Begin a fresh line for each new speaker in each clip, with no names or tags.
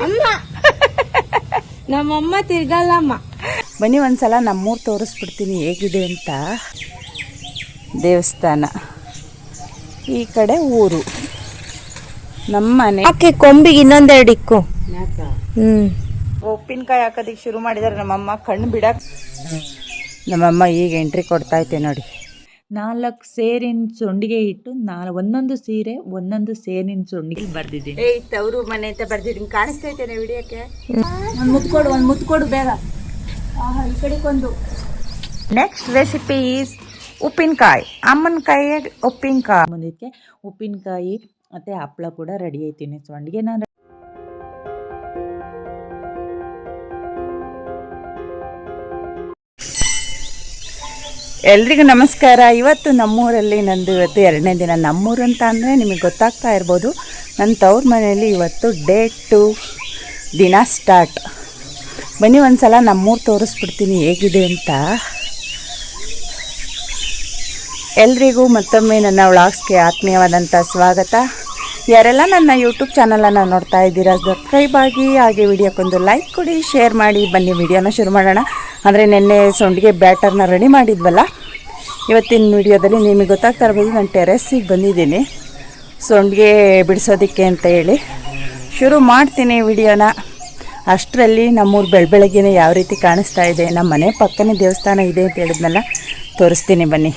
ಅಮ್ಮ ನಮ್ಮಮ್ಮ ತಿರ್ಗಲ್ಲಮ್ಮ.
ಬನ್ನಿ ಒಂದ್ಸಲ ನಮ್ಮೂರು ತೋರಿಸ್ಬಿಡ್ತೀನಿ ಹೇಗಿದೆ ಅಂತ. ದೇವಸ್ಥಾನ. ಈ ಕಡೆ ಊರು. ನಮ್ಮನೆ.
ಆಕೆ ಕೊಂಬಿಗೆ ಇನ್ನೊಂದೆರಡು ಇಕ್ಕು? ಹ್ಮ್.
ಉಪ್ಪಿನಕಾಯಿ ಹಾಕೋದಿಕ್ ಶುರು ಮಾಡಿದಾರೆ ನಮ್ಮಮ್ಮ ಕಣ್ಣು ಬಿಡಕ್. ನಮ್ಮಮ್ಮ ಈಗ ಎಂಟ್ರಿ ಕೊಡ್ತಾ ಇದ್ದೆ ನೋಡಿ.
ನಾಲ್ಕು ಸೇರಿನ ಸೊಂಡಿಗೆ ಇಟ್ಟು ನಾಲ್ ಒಂದೊಂದು ಸೀರೆ ಒಂದೊಂದು ಸೇರಿನ ಸೊಂಡಿಗೆ ಬರ್ದಿದ್ದೀನಿ.
ಏಯ್ ತವರು ಮನೆ ಅಂತ ಬರ್ದಿದ್ದೀನಿ. ಇದ್ದೇನೆ ವಿಡಿಯೋಕ್ಕೆ. ಒಂದು ಮುತ್ಕೊಡು ಒಂದು ಮುತ್ಕೊಡು ಬೇಗ. ಈ ಕಡೆಗೊಂದು ನೆಕ್ಸ್ಟ್ ರೆಸಿಪಿ ಈಸ್ ಉಪ್ಪಿನಕಾಯಿ. ಅಮ್ಮನ ಕೈಯ ಉಪ್ಪಿನಕಾಯಿ.
ಮುಂದಕ್ಕೆ ಉಪ್ಪಿನಕಾಯಿ ಮತ್ತು ಹಪ್ಪಳ ಕೂಡ ರೆಡಿ ಆಯ್ತೀನಿ ಸೊಂಡಿಗೆ ನಾನು
ಎಲ್ರಿಗೂ ನಮಸ್ಕಾರ. ಇವತ್ತು ನಮ್ಮೂರಲ್ಲಿ ನಂದು ಇವತ್ತು ಎರಡನೇ ದಿನ. ನಮ್ಮೂರು ಅಂತ ಅಂದರೆ ನಿಮಗೆ ಗೊತ್ತಾಗ್ತಾ ಇರ್ಬೋದು. ನನ್ನ ತವ್ರ ಮನೆಯಲ್ಲಿ ಇವತ್ತು ಡೇ ಟು ದಿನ ಸ್ಟಾರ್ಟ್ ಬನ್ನಿ ಒಂದು ಸಲ ನಮ್ಮೂರು ತೋರಿಸ್ಬಿಡ್ತೀನಿ ಹೇಗಿದೆ ಅಂತ. ಎಲ್ರಿಗೂ ಮತ್ತೊಮ್ಮೆ ನನ್ನ ವ್ಲಾಗ್ಸ್ಗೆ ಆತ್ಮೀಯವಾದಂಥ ಸ್ವಾಗತ. ಯಾರೆಲ್ಲ ನನ್ನ ಯೂಟ್ಯೂಬ್ ಚಾನಲನ್ನು ನೋಡ್ತಾ ಇದ್ದೀರಾ ಸಬ್ಸ್ಕ್ರೈಬ್ ಆಗಿ, ಹಾಗೆ ವಿಡಿಯೋಕ್ಕೊಂದು ಲೈಕ್ ಕೊಡಿ ಶೇರ್ ಮಾಡಿ, ಬನ್ನಿ ವಿಡಿಯೋನ ಶುರು ಮಾಡೋಣ. ಅಂದರೆ ನಿನ್ನೆ ಸೊಂಡಿಗೆ ಬ್ಯಾಟರ್ನ ರೆಡಿ ಮಾಡಿದ್ವಲ್ಲ? ಇವತ್ತಿನ ವಿಡಿಯೋದಲ್ಲಿ ನಿಮಗೆ ಗೊತ್ತಾಗ್ತಾ ಇರ್ಬೋದು, ನಾನು ಟೆರೆಸ್ಸಿಗೆ ಬಂದಿದ್ದೀನಿ. ಸೊಂಡಿಗೆ ಬಿಡಿಸೋದಕ್ಕೆ ಅಂತ ಹೇಳಿ. ಶುರು ಮಾಡ್ತೀನಿ ವಿಡಿಯೋನ ಅಷ್ಟರಲ್ಲಿ ನಮ್ಮೂರು ಬೆಳಬೆಳಗ್ಗೆನೇ ಯಾವ ರೀತಿ ಕಾಣಿಸ್ತಾ ಇದೆ ನಮ್ಮ ಮನೆ ಪಕ್ಕನೇ ದೇವಸ್ಥಾನ ಇದೆ ಅಂತ ಹೇಳಿದ್ನಲ್ಲ, ತೋರಿಸ್ತೀನಿ ಬನ್ನಿ.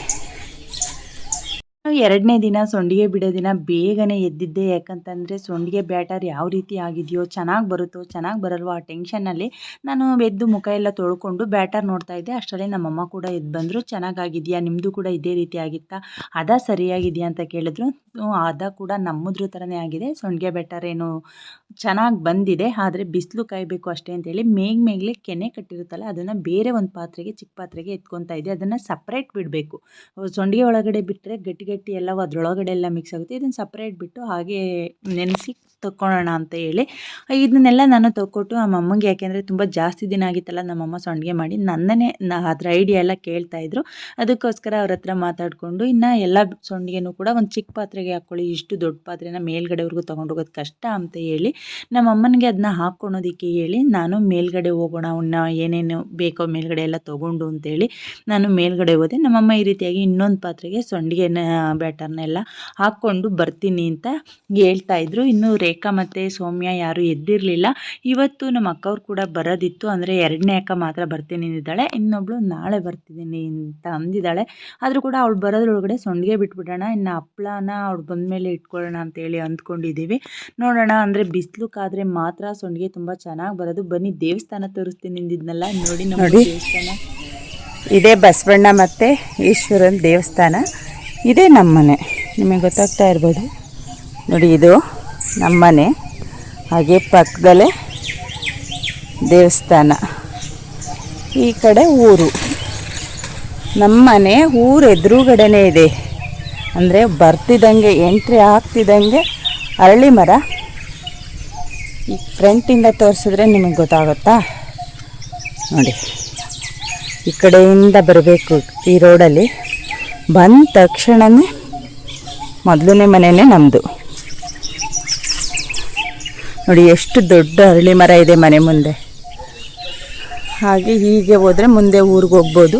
ಎರಡನೇ ದಿನ ಸೊಂಡಿಗೆ ಬಿಡೋ ದಿನ ಬೇಗನೆ ಎದ್ದಿದ್ದೆ. ಯಾಕಂತಂದರೆ ಸೊಂಡಿಗೆ ಬ್ಯಾಟರ್ ಯಾವ ರೀತಿ ಆಗಿದೆಯೋ, ಚೆನ್ನಾಗಿ ಬರುತ್ತೋ, ಚೆನ್ನಾಗಿ ಬರಲ್ವೋ ಆ ಟೆನ್ಷನ್ನಲ್ಲಿ ನಾನು ಎದ್ದು ಮುಖ ಎಲ್ಲ ತೊಳ್ಕೊಂಡು ಬ್ಯಾಟರ್ ನೋಡ್ತಾ ಇದ್ದೆ. ಅಷ್ಟರಲ್ಲಿ ನಮ್ಮಮ್ಮ ಕೂಡ ಎದ್ದು ಬಂದರು. ಚೆನ್ನಾಗಾಗಿದೆಯಾ? ನಿಮ್ಮದು ಕೂಡ ಇದೇ ರೀತಿ ಆಗಿತ್ತಾ? ಅದ ಸರಿಯಾಗಿದೆಯಾ? ಅಂತ ಕೇಳಿದ್ರು. ಅದ ಕೂಡ ನಮ್ಮದ್ರ ಥರನೇ ಆಗಿದೆ. ಸೊಂಡಿಗೆ ಬ್ಯಾಟರ್ ಏನು ಚೆನ್ನಾಗಿ ಬಂದಿದೆ, ಆದರೆ ಬಿಸಿಲು ಕಾಯಬೇಕು ಅಷ್ಟೇ ಅಂತೇಳಿ ಮೇಗ್ ಮೇಗ್ಲೆ ಕೆನೆ ಕಟ್ಟಿರುತ್ತಲ್ಲ, ಅದನ್ನು ಬೇರೆ ಒಂದು ಪಾತ್ರೆಗೆ ಚಿಕ್ಕ ಪಾತ್ರೆಗೆ ಎತ್ಕೊತಾ ಇದೆ ಅದನ್ನು ಸಪ್ರೇಟ್ ಬಿಡಬೇಕು. ಸೊಂಡಿಗೆ ಒಳಗಡೆ ಬಿಟ್ಟರೆ ಗಟ್ಟಿ ಗಟ್ಟಿ ಎಲ್ಲ ಅದ್ರೊಳಗಡೆ ಎಲ್ಲ ಮಿಕ್ಸ್ ಆಗುತ್ತೆ. ಇದನ್ನು ಸಪ್ರೇಟ್ ಬಿಟ್ಟು ಹಾಗೆ ನೆನೆಸಿ ತಗೊಳ್ಳೋಣ ಅಂತ ಹೇಳಿ ಇದನ್ನೆಲ್ಲ ನಾನು ತಗೊಟ್ಟು ನಮ್ಮ ಅಮ್ಮಂಗೆ ಯಾಕೆಂದರೆ ತುಂಬ ಜಾಸ್ತಿ ದಿನ ಆಗಿತ್ತಲ್ಲ ನಮ್ಮಮ್ಮ ಸೊಂಡಿಗೆ ಮಾಡಿ, ನನ್ನನ್ನೇ ಅದ್ರ ಐಡಿಯಾ ಎಲ್ಲ ಕೇಳ್ತಾ ಇದ್ರು. ಅದಕ್ಕೋಸ್ಕರ ಅವ್ರ ಹತ್ರ ಮಾತಾಡಿಕೊಂಡು ಇನ್ನು ಎಲ್ಲ ಸೊಂಡಿಗೆನೂ ಕೂಡ ಒಂದು ಚಿಕ್ಕ ಪಾತ್ರೆಗೆ ಹಾಕ್ಕೊಳ್ಳಿ, ಇಷ್ಟು ದೊಡ್ಡ ಪಾತ್ರೆನ ಮೇಲ್ಗಡೆವರೆಗೂ ತೊಗೊಂಡೋಗೋದು ಕಷ್ಟ ಅಂತ ಹೇಳಿ ನಮ್ಮ ಅಮ್ಮನಿಗೆ ಅದನ್ನ ಹಾಕ್ಕೊಳೋದಕ್ಕೆ ಹೇಳಿ ನಾನು ಮೇಲ್ಗಡೆ ಹೋಗೋಣ ಅವನ್ನ ಏನೇನು ಬೇಕೋ ಮೇಲ್ಗಡೆ ಎಲ್ಲ ತೊಗೊಂಡು ಅಂತೇಳಿ ನಾನು ಮೇಲ್ಗಡೆ ಹೋದೆ. ನಮ್ಮಮ್ಮ ಈ ರೀತಿಯಾಗಿ ಇನ್ನೊಂದು ಪಾತ್ರೆಗೆ ಸೊಂಡಿಗೆನ, ಬ್ಯಾಟರ್ನೆಲ್ಲ ಹಾಕ್ಕೊಂಡು ಬರ್ತೀನಿ ಅಂತ ಹೇಳ್ತಾ ಇದ್ರು. ಇನ್ನು ರೇಖಾ ಮತ್ತು ಸೌಮ್ಯ ಯಾರೂ ಎದ್ದಿರಲಿಲ್ಲ. ಇವತ್ತು ನಮ್ಮ ಅಕ್ಕವ್ರು ಕೂಡ ಬರೋದಿತ್ತು, ಅಂದರೆ ಎರಡನೇ ಅಕ್ಕ ಮಾತ್ರ ಬರ್ತೀನಿ ಅಂದಿದ್ದಾಳೆ. ಇನ್ನೊಬ್ಳು ನಾಳೆ ಬರ್ತಿದ್ದೀನಿ ಅಂತ ಅಂದಿದ್ದಾಳೆ. ಆದರೂ ಕೂಡ ಅವಳು ಬರೋದ್ರೊಳಗಡೆ ಸೊಂಡಿಗೆ ಬಿಟ್ಬಿಡೋಣ, ಇನ್ನು ಹಪ್ಳನ ಅವ್ಳು ಬಂದಮೇಲೆ ಇಟ್ಕೊಳ್ಳೋಣ ಅಂತೇಳಿ ಅಂದ್ಕೊಂಡಿದ್ದೀವಿ. ನೋಡೋಣ, ಅಂದರೆ ಬಿಸಿಲು ಕಾದ್ರೆ ಮಾತ್ರ ಸೊಂಡಿಗೆ ತುಂಬಾ ಚೆನ್ನಾಗಿ ಬರೋದು. ಬನ್ನಿ ದೇವಸ್ಥಾನ ತೋರಿಸ್ತೀನಿ ನಿಂದಿದ್ನಲ್ಲ ನೋಡಿ ನಮ್ಮ
ನೋಡಿ.
ದೇವಸ್ಥಾನ.
ಇದೇ ಬಸವಣ್ಣ ಮತ್ತು ಈಶ್ವರನ ದೇವಸ್ಥಾನ. ಇದೇ ನಮ್ಮನೆ. ನಿಮಗೆ ಗೊತ್ತಾಗ್ತಾ ಇರ್ಬೋದು. ನೋಡಿ ಇದು ನಮ್ಮನೆ. ಹಾಗೆ ಪಕ್ಕದಲ್ಲೇ ದೇವಸ್ಥಾನ. ಈ ಕಡೆ ಊರು. ನಮ್ಮನೆ ಊರು ಎದುರುಗಡೆನೇ ಇದೆ. ಅಂದರೆ ಬರ್ತಿದ್ದಂಗೆ ಎಂಟ್ರಿ ಆಗ್ತಿದ್ದಂಗೆ ಅರಳಿ ಮರ. ಈ ಫ್ರಂಟಿಂದ ತೋರಿಸಿದ್ರೆ ನಿಮಗೆ ಗೊತ್ತಾಗುತ್ತಾ? ನೋಡಿ. ಈ ಕಡೆಯಿಂದ ಬರಬೇಕು ಈ ರೋಡಲ್ಲಿ ಬಂದ ತಕ್ಷಣವೇ ಮೊದಲನೇ ಮನೆಯೇ ನಮ್ಮದು ನೋಡಿ, ಎಷ್ಟು ದೊಡ್ಡ ಅರಳಿ ಮರ ಇದೆ ಮನೆ ಮುಂದೆ. ಹಾಗೆ ಹೀಗೆ ಹೋದರೆ ಮುಂದೆ ಊರಿಗೆ ಹೋಗ್ಬೋದು.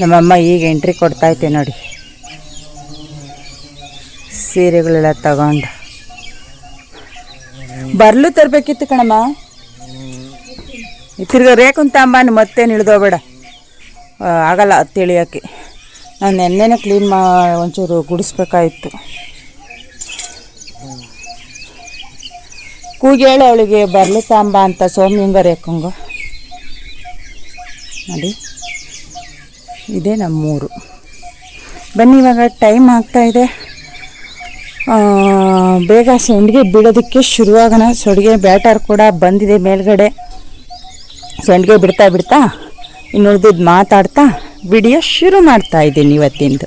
ನಮ್ಮಮ್ಮ ಈಗ ಎಂಟ್ರಿ ಕೊಡ್ತಾಯಿದ್ದೆ ನೋಡಿ. ಸೀರೆಗಳೆಲ್ಲ ತಗೊಂಡು. ಬರ್ಲು ತರಬೇಕಿತ್ತು ಕಣಮ್ಮ. ತಿರ್ಗ ರೇಕುಂತ ಅಂಬಾನು ಮತ್ತೇನು ಇಳ್ದೋಬೇಡ ಆಗಲ್ಲ ತಿಳಿಯೋಕ್ಕೆ. ನಾನು ನೆನ್ನೆನೇ ಕ್ಲೀನ್ ಮಾ ಒಂಚೂರು ಗುಡಿಸ್ಬೇಕಾಯಿತು. ಕೂಗೇಳು ಅವಳಿಗೆ ಬರ್ಲು ತಾಂಬ ಅಂತ ಸೋಮ್ಯಂಗ ರೇಕುಂಗ ನೋಡಿ. ಇದೇ ನಮ್ಮೂರು. ಬನ್ನಿ ಇವಾಗ ಟೈಮ್ ಆಗ್ತಾ ಇದೆ. ಆ, ಬೇಗ ಸಂಡಿಗೆ ಬಿಡೋದಕ್ಕೆ ಶುರುವಾಗೋಣ. ಸಂಡಿಗೆ ಬ್ಯಾಟರ್ ಕೂಡ ಬಂದಿದೆ ಮೇಲ್ಗಡೆ. ಸಂಡಿಗೆ ಬಿಡ್ತಾ ಬಿಡ್ತಾ ಇನ್ನು ಉಳ್ದಿದ್ದು ಮಾತಾಡ್ತಾ ವಿಡಿಯೋ ಶುರು ಮಾಡ್ತಾ ಇದ್ದೀನಿ ಇವತ್ತಿಂದು.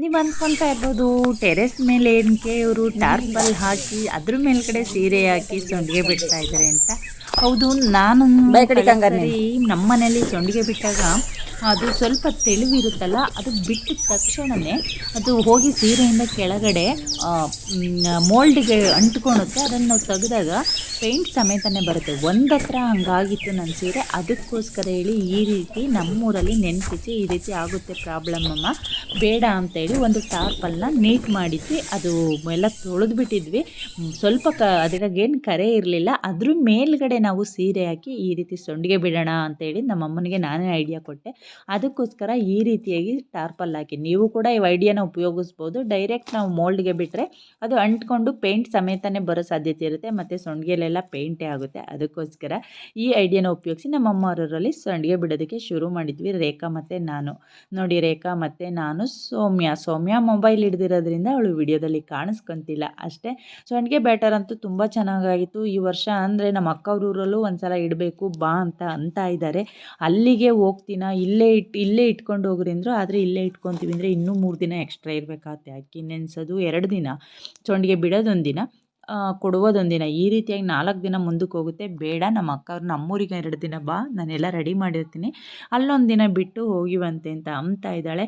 ನೀವು ಅಂದ್ಕೊತಾ ಇರ್ಬೋದು ಟೆರೆಸ್ ಮೇಲೆ ಏನಕ್ಕೆ ಇವರು ಟಾರ್ಪಲ್ ಹಾಕಿ ಅದ್ರ ಮೇಲ್ಗಡೆ ಸೀರೆ ಹಾಕಿ ಸೊಂಡಿಗೆ ಬಿಡ್ತಾ ಇದ್ದಾರೆ ಅಂತ. ಹೌದು ನಾನು ನಮ್ಮ ಮನೇಲಿ ಸೊಂಡಿಗೆ ಬಿಟ್ಟಾಗ ಅದು ಸ್ವಲ್ಪ ತೆಳುವಿರುತ್ತಲ್ಲ, ಅದು ಬಿಟ್ಟ ತಕ್ಷಣವೇ ಅದು ಹೋಗಿ ಸೀರೆಯಿಂದ ಕೆಳಗಡೆ ಮೋಲ್ಡಿಗೆ ಅಂಟ್ಕೊಳುತ್ತೆ ಅದನ್ನು ನಾವು ತೆಗೆದಾಗ ಪೇಂಟ್ ಸಮೇತನೇ ಬರುತ್ತೆ. ಒಂದತ್ರ ಹಂಗಾಗಿತ್ತು ನನ್ನ ಸೀರೆ, ಅದಕ್ಕೋಸ್ಕರ ಹೇಳಿ ಈ ರೀತಿ ನಮ್ಮೂರಲ್ಲಿ ನೆನಪಿಸಿ ಈ ರೀತಿ ಆಗುತ್ತೆ ಪ್ರಾಬ್ಲಮ್ ಅಮ್ಮ. ಬೇಡ ಅಂತೇಳಿ ಒಂದು ಟಾರ್ಪಲ್ನ ನೀಟ್ ಮಾಡಿಸಿ ಅದು ಎಲ್ಲ ತೊಳೆದು ಬಿಟ್ಟಿದ್ವಿ. ಸ್ವಲ್ಪ ಕ, ಅದ್ರಾಗೇನು ಕರೆ ಇರಲಿಲ್ಲ. ಅದ್ರ ಮೇಲ್ಗಡೆ ನಾವು ಸೀರೆ ಹಾಕಿ ಈ ರೀತಿ ಸೊಂಡಿಗೆ ಬಿಡೋಣ ಅಂತೇಳಿ ನಮ್ಮ ಅಮ್ಮನಿಗೆ ನಾನೇ ಐಡಿಯಾ ಕೊಟ್ಟೆ. ಅದಕ್ಕೋಸ್ಕರ ಈ ರೀತಿಯಾಗಿ ಟಾರ್ಪಲ್ ಹಾಕಿ. ನೀವು ಕೂಡ ಈ ಐಡಿಯಾನ ಉಪಯೋಗಿಸ್ಬೋದು. ಡೈರೆಕ್ಟ್ ನಾವು ಮೋಲ್ಡ್ಗೆ ಬಿಟ್ಟರೆ ಅದು ಅಂಟ್ಕೊಂಡು ಪೇಂಟ್ ಸಮೇತನೇ ಬರೋ ಸಾಧ್ಯತೆ ಇರುತ್ತೆ. ಮತ್ತು ಸೊಂಡಿಗೆಲೆಲ್ಲ ಪೇಂಟೇ ಆಗುತ್ತೆ. ಅದಕ್ಕೋಸ್ಕರ ಈ ಐಡಿಯಾನ ಉಪಯೋಗಿಸಿ ನಮ್ಮ ಅಮ್ಮ ಅಮ್ಮವರಲ್ಲಿ ಸಂಡಿಗೆ ಬಿಡೋದಕ್ಕೆ ಶುರು ಮಾಡಿದ್ವಿ. ರೇಖಾ ಮತ್ತು ನಾನು. ನೋಡಿ ರೇಖಾ ಮತ್ತು ನಾನು ಸೌಮ್ಯ. ಸೌಮ್ಯ ಮೊಬೈಲ್ ಹಿಡ್ದಿರೋದ್ರಿಂದ ಅವಳು ವಿಡಿಯೋದಲ್ಲಿ ಕಾಣಿಸ್ಕೊಂತಿಲ್ಲ ಅಷ್ಟೇ. ಸಂಡಿಗೆ ಬ್ಯಾಟರ್ ಅಂತೂ ತುಂಬ ಚೆನ್ನಾಗಾಗಿತ್ತು. ಈ ವರ್ಷ ಅಂದರೆ ನಮ್ಮ ಅಕ್ಕವ್ರ ಊರಲ್ಲೂ ಒಂದ್ಸಲ ಇಡಬೇಕು, ಬಾ ಅಂತ ಅಂತ ಇದ್ದಾರೆ ಅಲ್ಲಿಗೆ ಹೋಗ್ತೀನ? ಇಲ್ಲೇ ಇಟ್ಟು ಇಲ್ಲೇ ಇಟ್ಕೊಂಡು ಹೋಗ್ರಿಂದ್ರು ಆದರೆ ಇಲ್ಲೇ ಇಟ್ಕೊತೀವಿ ಅಂದರೆ ಇನ್ನೂ ಮೂರು ದಿನ ಎಕ್ಸ್ಟ್ರಾ ಇರಬೇಕಾಗತ್ತೆ. ಅಕ್ಕಿ ನೆನೆಸೋದು ಎರಡು ದಿನ. ಸಂಡಿಗೆ ಬಿಡೋದೊಂದು ದಿನ ಆ, ಕೊಡುವುದೊಂದು ದಿನ ಈ ರೀತಿಯಾಗಿ ನಾಲ್ಕು ದಿನ ಮುಂದಕ್ಕೆ ಹೋಗುತ್ತೆ. ಬೇಡ ನಮ್ಮ ಅಕ್ಕ ಅವ್ರು ನಮ್ಮೂರಿಗೆ ಎರಡು ದಿನ ಬಾ ನಾನೆಲ್ಲ ರೆಡಿ ಮಾಡಿರ್ತೀನಿ. ಅಲ್ಲೊಂದು ದಿನ ಬಿಟ್ಟು ಹೋಗಿವಂತೆ ಅಂತ ಅಂತ ಇದ್ದಾಳೆ.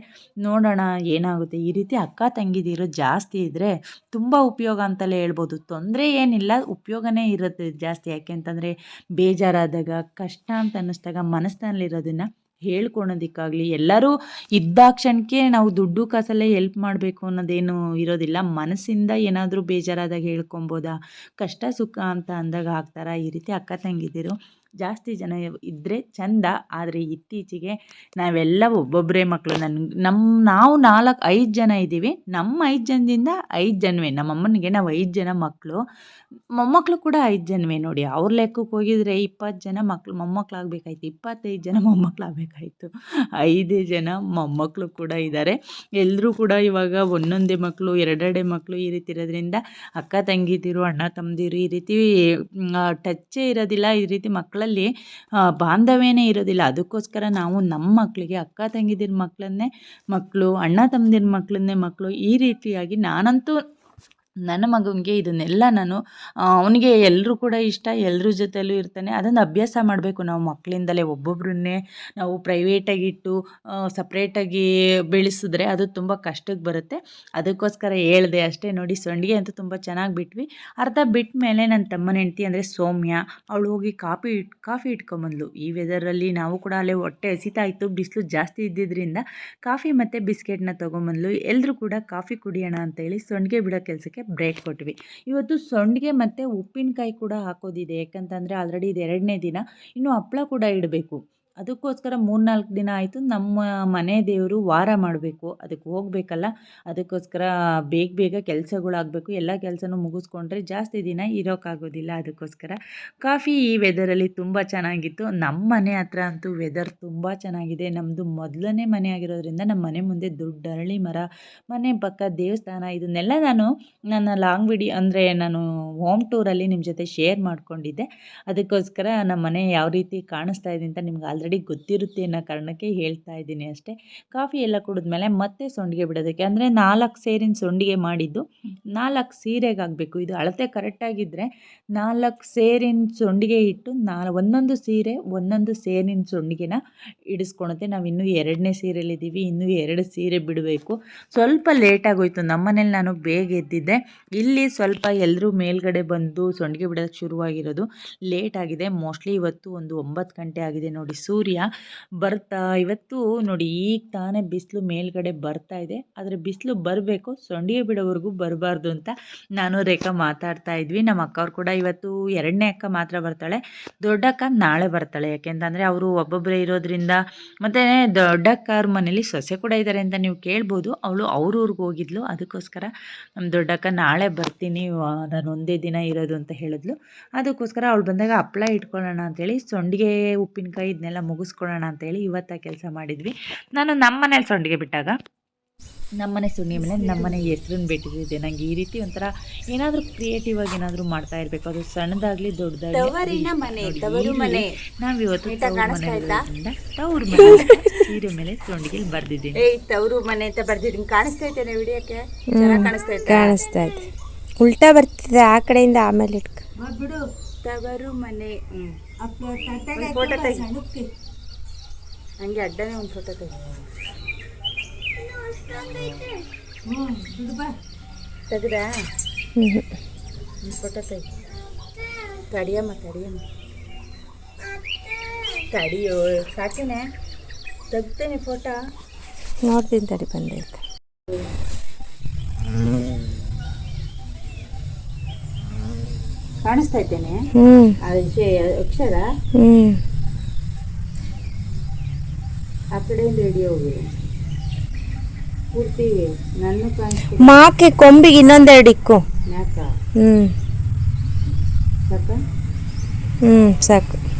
ನೋಡೋಣ ಏನಾಗುತ್ತೆ? ಈ ರೀತಿ ಅಕ್ಕ ತಂಗಿದಿರೋ ಜಾಸ್ತಿ ಇದ್ದರೆ ತುಂಬ ಉಪಯೋಗ ಅಂತಲೇ ಹೇಳ್ಬೋದು. ತೊಂದರೆ ಏನಿಲ್ಲ ಉಪಯೋಗನೇ ಇರುತ್ತೆ ಜಾಸ್ತಿ. ಯಾಕೆ ಅಂತಂದರೆ ಬೇಜಾರಾದಾಗ ಕಷ್ಟ ಅಂತ ಅನ್ನಿಸ್ದಾಗ ಮನಸ್ಸಿನಲ್ಲಿರೋದನ್ನು ಹೇಳ್ಕೊಳೋದಕ್ಕಾಗಲಿ ಎಲ್ಲರೂ ಇದ್ದಾಕ್ಷಣಕ್ಕೆ ನಾವು ದುಡ್ಡು ಕಾಸಲ್ಲೇ ಹೆಲ್ಪ್ ಮಾಡಬೇಕು ಅನ್ನೋದೇನು ಇರೋದಿಲ್ಲ. ಮನಸ್ಸಿಂದ ಏನಾದರೂ ಬೇಜಾರಾದಾಗ ಹೇಳ್ಕೊಬೋದಾ ಕಷ್ಟ ಸುಖ ಅಂತ ಅಂದಾಗ ಆಗ್ತಾರ? ಈ ರೀತಿ ಅಕ್ಕ ತಂಗಿದಿರು ಜಾಸ್ತಿ ಜನ ಇದ್ದರೆ ಚಂದ. ಆದರೆ ಇತ್ತೀಚೆಗೆ ನಾವೆಲ್ಲ ಒಬ್ಬೊಬ್ಬರೇ ಮಕ್ಕಳು ನನ್ಗೆ ನಮ್ಮ ನಾವು ನಾಲ್ಕು, ಐದು ಜನ ಇದ್ದೀವಿ. ನಮ್ಮ ಐದು ಜನದಿಂದ ಐದು ಜನವೇ. ನಮ್ಮಮ್ಮನಿಗೆ ನಾವು ಐದು ಜನ ಮಕ್ಕಳು ಮೊಮ್ಮಕ್ಕಳು ಕೂಡ ಐದು ಜನವೇ ನೋಡಿ. ಅವ್ರ ಲೆಕ್ಕಕ್ಕೆ ಹೋಗಿದ್ರೆ ಇಪ್ಪತ್ತು ಜನ ಮಕ್ಳು ಮೊಮ್ಮಕ್ಕಳಾಗಬೇಕಾಯ್ತು ಇಪ್ಪತ್ತೈದು ಜನ ಮೊಮ್ಮಕ್ಕಳಾಗಬೇಕಾಯ್ತು ಐದೇ ಜನ ಮೊಮ್ಮಕ್ಕಳು ಕೂಡ ಇದ್ದಾರೆ ಎಲ್ಲರೂ ಕೂಡ ಇವಾಗ ಒಂದೊಂದೇ ಮಕ್ಕಳು ಎರಡೆರಡೇ ಮಕ್ಕಳು ಈ ರೀತಿ ಇರೋದ್ರಿಂದ ಅಕ್ಕ ತಂಗಿದಿರು ಅಣ್ಣ, ತಮ್ಮದಿರು ಈ ರೀತಿ ಟಚ್ಚೇ ಇರೋದಿಲ್ಲ. ಈ ರೀತಿ ಮಕ್ಕಳಲ್ಲಿ ಬಾಂಧವ್ಯನೇ ಇರೋದಿಲ್ಲ. ಅದಕ್ಕೋಸ್ಕರ ನಾವು ನಮ್ಮ ಮಕ್ಕಳಿಗೆ, ಅಕ್ಕ ತಂಗಿದಿರ ಮಕ್ಕಳನ್ನೇ ಮಕ್ಕಳು ಅಣ್ಣ ತಮ್ಮದಿರ ಮಕ್ಕಳನ್ನೇ ಮಕ್ಕಳು ಈ ರೀತಿಯಾಗಿ ನಾನಂತೂ ನನ್ನ ಮಗನಿಗೆ ಇದನ್ನೆಲ್ಲ ನಾನು ಅವನಿಗೆ ಎಲ್ಲರೂ ಕೂಡ ಇಷ್ಟ ಎಲ್ಲರ ಜೊತೆಲೂ ಇರ್ತಾನೆ. ಅದನ್ನು ಅಭ್ಯಾಸ ಮಾಡಬೇಕು ನಾವು ಮಕ್ಕಳಿಂದಲೇ ಒಬ್ಬೊಬ್ಬರನ್ನೇ ನಾವು ಪ್ರೈವೇಟಾಗಿಟ್ಟು ಸಪ್ರೇಟಾಗಿ ಬೆಳೆಸಿದ್ರೆ ಅದು ತುಂಬ ಕಷ್ಟಕ್ಕೆ ಬರುತ್ತೆ. ಅದಕ್ಕೋಸ್ಕರ ಹೇಳಿದೆ ಅಷ್ಟೇ ನೋಡಿ, ಸಂಡಿಗೆ ಅಂತೂ ತುಂಬ ಚೆನ್ನಾಗಿ ಬಿಟ್ವಿ. ಅರ್ಧ ಬಿಟ್ಟ ಮೇಲೆ ನನ್ನ ತಮ್ಮನ ಹೆಂಡ್ತಿ ಅಂದರೆ ಸೌಮ್ಯ, ಅವಳು ಹೋಗಿ ಕಾಫಿ ಇಟ್, ಕಾಫಿ ಇಟ್ಕೊಂಬಂದ್ಲು. ಈ ವೆದರಲ್ಲಿ ನಾವು ಕೂಡ ಅಲ್ಲೇ ಹೊಟ್ಟೆ ಹಸಿತಾ ಇತ್ತು, ಬಿಸಿಲು ಜಾಸ್ತಿ ಇದ್ದಿದ್ದರಿಂದ ಕಾಫಿ ಮತ್ತು ಬಿಸ್ಕೆಟ್ನ ತೊಗೊಂಬಂದ್ಲು. ಎಲ್ಲರೂ ಕೂಡ ಕಾಫಿ ಕುಡಿಯೋಣ ಅಂತೇಳಿ ಸೊಂಡಿಗೆ ಬಿಡೋ ಕೆಲಸಕ್ಕೆ ಬ್ರೇಕ್ ಕೊಟ್ವಿ. ಇವತ್ತು ಸೊಂಡಿಗೆ ಮತ್ತು ಉಪ್ಪಿನಕಾಯಿ ಕೂಡ ಹಾಕೋದಿದೆ. ಯಾಕಂತಂದರೆ ಆಲ್ರೆಡಿ ಇದು ಎರಡನೇ ದಿನ. ಇನ್ನು ಹಪ್ಪಳ ಕೂಡ ಇಡಬೇಕು. ಅದಕ್ಕೋಸ್ಕರ ಮೂರ್ನಾಲ್ಕು ದಿನ ಆಯಿತು. ನಮ್ಮ ಮನೆ ದೇವರು ವಾರ ಮಾಡಬೇಕು. ಅದಕ್ಕೆ ಹೋಗಬೇಕಲ್ಲ. ಅದಕ್ಕೋಸ್ಕರ ಬೇಗ ಬೇಗ ಕೆಲಸಗಳಾಗಬೇಕು. ಎಲ್ಲ ಕೆಲಸನೂ ಮುಗಿಸ್ಕೊಂಡ್ರೆ ಜಾಸ್ತಿ ದಿನ ಇರೋಕ್ಕಾಗೋದಿಲ್ಲ ಅದಕ್ಕೋಸ್ಕರ. ಕಾಫಿ ಈ ವೆದರಲ್ಲಿ ತುಂಬ ಚೆನ್ನಾಗಿತ್ತು. ನಮ್ಮ ಮನೆ ಹತ್ರ ಅಂತೂ ವೆದರ್ ತುಂಬ ಚೆನ್ನಾಗಿದೆ. ನಮ್ಮದು ಮೊದಲನೇ ಮನೆ ಆಗಿರೋದ್ರಿಂದ ನಮ್ಮ ಮನೆ ಮುಂದೆ ದೊಡ್ಡ ಅರಳಿ ಮರ, ಮನೆ ಪಕ್ಕ ದೇವಸ್ಥಾನ, ಇದನ್ನೆಲ್ಲ ನಾನು ನನ್ನ ಲಾಂಗ್ ವಿಡಿಯೋ ಅಂದರೆ ನಾನು ಹೋಮ್ ಟೂರಲ್ಲಿ ನಿಮ್ಮ ಜೊತೆ ಶೇರ್ ಮಾಡಿಕೊಂಡಿದ್ದೆ. ಅದಕ್ಕೋಸ್ಕರ ನಮ್ಮ ಮನೆ ಯಾವ ರೀತಿ ಕಾಣಿಸ್ತಾ ಇದೆ ಅಂತ ನಿಮ್ಗೆ ಆಲ್ರೆಡಿ ಗೊತ್ತಿರುತ್ತೆ ಅನ್ನೋ ಕಾರಣಕ್ಕೆ ಹೇಳ್ತಾ ಇದ್ದೀನಿ ಅಷ್ಟೇ. ಕಾಫಿ ಎಲ್ಲ ಕುಡಿದ್ಮೇಲೆ ಮತ್ತೆ ಸೊಂಡಿಗೆ ಬಿಡೋದಕ್ಕೆ ಅಂದರೆ ನಾಲ್ಕು ಸೇರಿನ ಸೊಂಡಿಗೆ ಮಾಡಿದ್ದು. ನಾಲ್ಕು ಸೀರೆಗಾಗಬೇಕು ಇದು ಅಳತೆ ಕರೆಕ್ಟಾಗಿದ್ದರೆ ನಾಲ್ಕು ಸೇರಿನ ಸೊಂಡಿಗೆ ಇಟ್ಟು ನಾ ಒಂದೊಂದು ಸೀರೆ ಒಂದೊಂದು ಸೇರಿನ ಸೊಂಡಿಗೆನ ಇಡಿಸ್ಕೊಳುತ್ತೆ ನಾವು ಇನ್ನೂ ಎರಡನೇ ಸೀರೆಯಲ್ಲಿದ್ದೀವಿ ಇನ್ನೂ ಎರಡು ಸೀರೆ ಬಿಡಬೇಕು. ಸ್ವಲ್ಪ ಲೇಟಾಗೋಯಿತು ನಮ್ಮನೇಲಿ ನಾನು ಬೇಗ ಎದ್ದಿದ್ದೆ. ಇಲ್ಲಿ ಸ್ವಲ್ಪ ಎಲ್ಲರೂ ಮೇಲ್ಗಡೆ ಬಂದು ಸೊಂಡಿಗೆ ಬಿಡೋಕ್ಕೆ ಶುರುವಾಗಿರೋದು. ಲೇಟ್ ಆಗಿದೆ. ಮೋಸ್ಟ್ಲಿ ಇವತ್ತು ಒಂದು ಒಂಬತ್ತು ಗಂಟೆ ಆಗಿದೆ ನೋಡಿ. ಸೂರ್ಯ ಬರ್ತಾ ಇವತ್ತು ನೋಡಿ ಈಗ ತಾನೇ ಬಿಸಿಲು ಮೇಲ್ಗಡೆ ಬರ್ತಾ ಇದೆ. ಆದರೆ ಬಿಸಿಲು ಬರಬೇಕು, ಸೊಂಡಿಗೆ ಬಿಡೋವರೆಗೂ ಬರಬಾರ್ದು ಅಂತ ನಾನು ರೇಖಾ ಮಾತಾಡ್ತಾ ಇದ್ವಿ. ನಮ್ಮ ಅಕ್ಕವ್ರು ಕೂಡ ಇವತ್ತು ಎರಡನೇ ಅಕ್ಕ ಮಾತ್ರ ಬರ್ತಾಳೆ ದೊಡ್ಡಕ್ಕ ನಾಳೆ ಬರ್ತಾಳೆ. ಯಾಕೆಂತಂದರೆ ಅವರು ಒಬ್ಬೊಬ್ಬರೇ ಇರೋದ್ರಿಂದ ಮತ್ತು ದೊಡ್ಡಕ್ಕವ್ರ ಮನೇಲಿ ಸೊಸೆ ಕೂಡ ಇದ್ದಾರೆ ಅಂತ ನೀವು ಕೇಳ್ಬೋದು. ಅವಳು ಅವ್ರ ಊರಿಗೆ ಹೋಗಿದ್ಲು, ಅದಕ್ಕೋಸ್ಕರ ನಮ್ಮ ದೊಡ್ಡಕ್ಕ ನಾಳೆ ಬರ್ತೀನಿ ನಾನು ಒಂದೇ ದಿನ ಇರೋದು ಅಂತ ಹೇಳಿದ್ಲು. ಅದಕ್ಕೋಸ್ಕರ ಅವಳು ಬಂದಾಗ ಹಪ್ಳ ಇಟ್ಕೊಳ್ಳೋಣ ಅಂತೇಳಿ ಸೊಂಡಿಗೆ ಉಪ್ಪಿನಕಾಯಿ ಇದನ್ನೆಲ್ಲ ಮುಗಿಸ್ಕೊಳ್ಳೋಣ ಅಂತೇಳಿ ಇವತ್ತ ಕೆಲಸ ಮಾಡಿದ್ವಿ. ನಾನು ನಮ್ಮ ಮನೇಲಿ ಸೊಂಡಿಗೆ ಬಿಟ್ಟಾಗ.
ನಮ್ಮನೆ ಸುಣ್ಣಿ ಮೇಲೆ ನಮ್ಮನೆ ಹೆಸ್ರನ್ನ ಬಿಟ್ಟಿದ್ದೆ ನಂಗೆ ಈ ರೀತಿ ಒಂಥರ ಏನಾದರೂ ಕ್ರಿಯೇಟಿವ್ ಆಗಿ ಏನಾದರೂ ಮಾಡ್ತಾ ಇರಬೇಕು. ಅದು ಸಣ್ಣದಾಗ್ಲಿ ದೊಡ್ಡದಾಗಲಿ
ನಾವು
ಇವತ್ತು
ತವರು
ಇಲ್ಲಿ
ಮನೆ
ಅಂತ ಸೀರೆ ಮೇಲೆ ಸೊಂಡಿಗೆ ಬರ್ದಿದ್ದೀನಿ.
ಏಯ್ ತವರು ಮನೆ ಅಂತ ಬರ್ದಿದ್ದೀನಿ ಕಾಣಿಸ್ತಾ ಇದ್ದೇನೆ ವಿಡಿಯೋಕ್ಕೆ ಚೆನ್ನಾಗಿ ಕಾಣಿಸ್ತಾ ಇದೆ
ಕಾಣಿಸ್ತಾ ಇದೆ. ಉಲ್ಟಾ ಬರ್ತಿದೆ ಆ ಕಡೆಯಿಂದ ಆಮೇಲೆ ಇಟ್ಕ.
ಬಿಡು ತವರು ಮನೆ. ಹ್ಮ್. ಫೋಟೋ ತೆಗಿ. ಹಂಗೆ ಅಡ್ಡನೇ ಒಂದು ಫೋಟೋ ತೆಗಿ. ತೆಗ್ದಾ?
ಹ್ಞೂ
ಒಂದು ಫೋಟೋ ತೆಗಿ. ತಡಿಯಮ್ಮ ತಡಿಯಮ್ಮ. ತಡಿಯೋ ಸಾಕೇನೆ. ತೆಗ್ತೇನೆ ಫೋಟೋ
ನೋಡ್ತೀನಿ ತಡಿ ಬಂದೈತೆ.
ಕಾಣಿಸ್ತಾ ಇದ್ದೇನೆ. ಅಕ್ಷರ. ಆ ಕಡೆಯಿಂದ ಹಿಡಿಯ ಹೋಗಿ ಪೂರ್ತಿ ನನ್ನ
ಮಾಕೆ ಕೊಂಬಿಗೆ ಇನ್ನೊಂದೆರಡು ಇಕ್ಕು.
ಯಾಕ
ಹ್ಮ್.
ಸಾಕ?
ಹ್ಮ್ ಸಾಕು.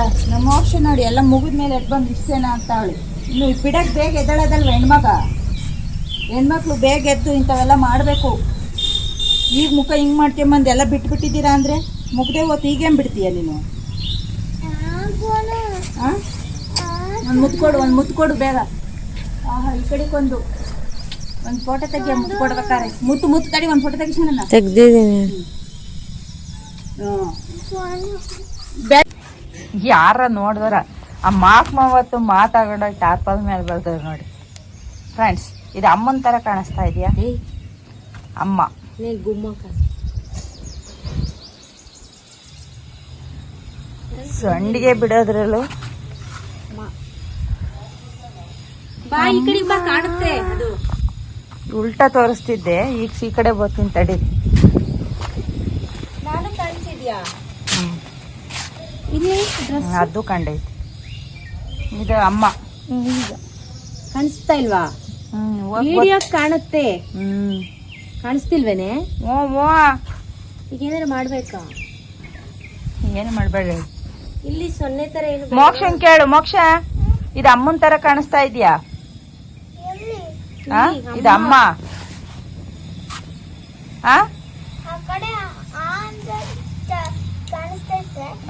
ಅದಲ್ಲ ನಮ್ಮ ಆಪ್ಷನ್ ನೋಡಿ ಎಲ್ಲ ಮುಗಿದ ಮೇಲೆ ಎದ್ದು ಬಂದು ಇಷ್ಟೇನ ಅಂತ ಅವಳು ಇನ್ನು ಬಿಡಕ್ಕೆ ಪಿಡಕ್ ಬೇಗ ಎದ್ದಳದಲ್ವ ಹೆಣ್ಮಗ? ಹೆಣ್ಮಕ್ಳು ಬೇಗ ಎದ್ದು ಇಂಥವೆಲ್ಲ ಮಾಡಬೇಕು. ಈಗ ಮುಖ ಹಿಂಗೆ ಮಾಡ್ಕೊಂಬಂದು ಎಲ್ಲ ಬಿಟ್ಬಿಟ್ಟಿದ್ದೀರಾ ಅಂದರೆ? ಮುಗ್ದೆ ಹೊತ್ತು ಈಗೇನು ಬಿಡ್ತೀಯ ನೀನು? ಒಂದು ಮುತ್ಕೊಡು ಒಂದು ಮುತ್ಕೊಡು ಬೇಗ. ಆಹಾ ಈ ಕಡೆಗೊಂದು ಒಂದು ಫೋಟೋ ತೆಗಿಯ ಮುತ್ತು ಕೊಡ್ಬೇಕಾರೆ ಮುತ್ತು ಮುತ್ತು ತಡಿ ಒಂದು ಫೋಟೋ ತೆಗಿಸೋಣ
ತೆಗ್ದಿದ್ದೀನಿ.
ಯಾರ ನೋಡಿದ್ರ ಆ ಮಾಕ್ ಮಾವತ್ತು ಮಾತಾಡೋ ಟಾರ್ಪಲ್ ಮೇಲೆ ಬರ್ತಾರೆ ನೋಡಿ. ಫ್ರೆಂಡ್ಸ್ ಇದು ಅಮ್ಮನ ಥರ ಕಾಣಿಸ್ತಾ ಇದೆಯಾ? ಅಮ್ಮ. ಸಂಡಿಗೆ ಬಿಡೋದ್ರಲ್ಲೂ? ಉಲ್ಟಾ ತೋರಿಸ್ತಿದ್ದೆ ಈಗ ಈ ಕಡೆ ಬರ್ತೀನಿ ತಡಿ.
ನಾನು ಕಾಣಿಸಿದ್ಯಾ? ಇಲ್ಲಿ
ಅದು ಕಂಡೈತಿ. ಇದು ಅಮ್ಮ.
ಕಾಣಿಸ್ತಾ ಇಲ್ವಾ? ವಿಡಿಯೋ ಕಾಣುತ್ತೆ?
ಹ್ಮ್.
ಕಾಣಿಸ್ತಿಲ್ವೇನೆ?
ಓ ಓ.
ಈಗ ಏನಾರು ಮಾಡ್ಬೇಕಾ?
ಏನು ಮಾಡಬೇಡ
ಇಲ್ಲಿ ಸೊನ್ನೆ ತರ ಏನು
ಮೋಕ್ಷನ್ ಕೇಳು ಮೋಕ್ಷ. ಇದು ಅಮ್ಮನ ತರ ಕಾಣಿಸ್ತಾ ಇದೆಯಾ? ಆ? ಇದು ಅಮ್ಮ. ಆ?
ಕಡೆ ಆ ಅಂತ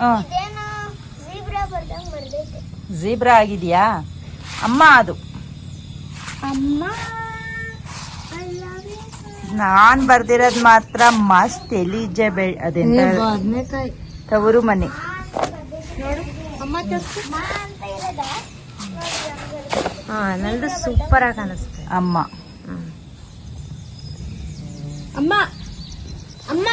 ಹ್ಮ್.
ಇದೇನೋ ಜೀಬ್ರಾ ಬರ್ದಂಗ್ ಬರ್ದೈತೆ
ಜೀಬ್ರಾ ಆಗಿದ್ಯಾ? ಅಮ್ಮ ಅದು.
ಅಮ್ಮ.
ನಾನ್ ಬರ್ದಿರೋದ್ ಮಾತ್ರ ಮಸ್ತ್ ಎಲಿಜಬೆಲ್ ಬೆಳ್
ಬದ್ನೇಕಾಯಿ.
ತವರು ಮನೆ.
ಹಾ ನಂದು ಸೂಪರ್ ಆಗಿ ಕಾಣಿಸ್ತದೆ
ಅಮ್ಮ.
ಅಮ್ಮ
ಅಮ್ಮ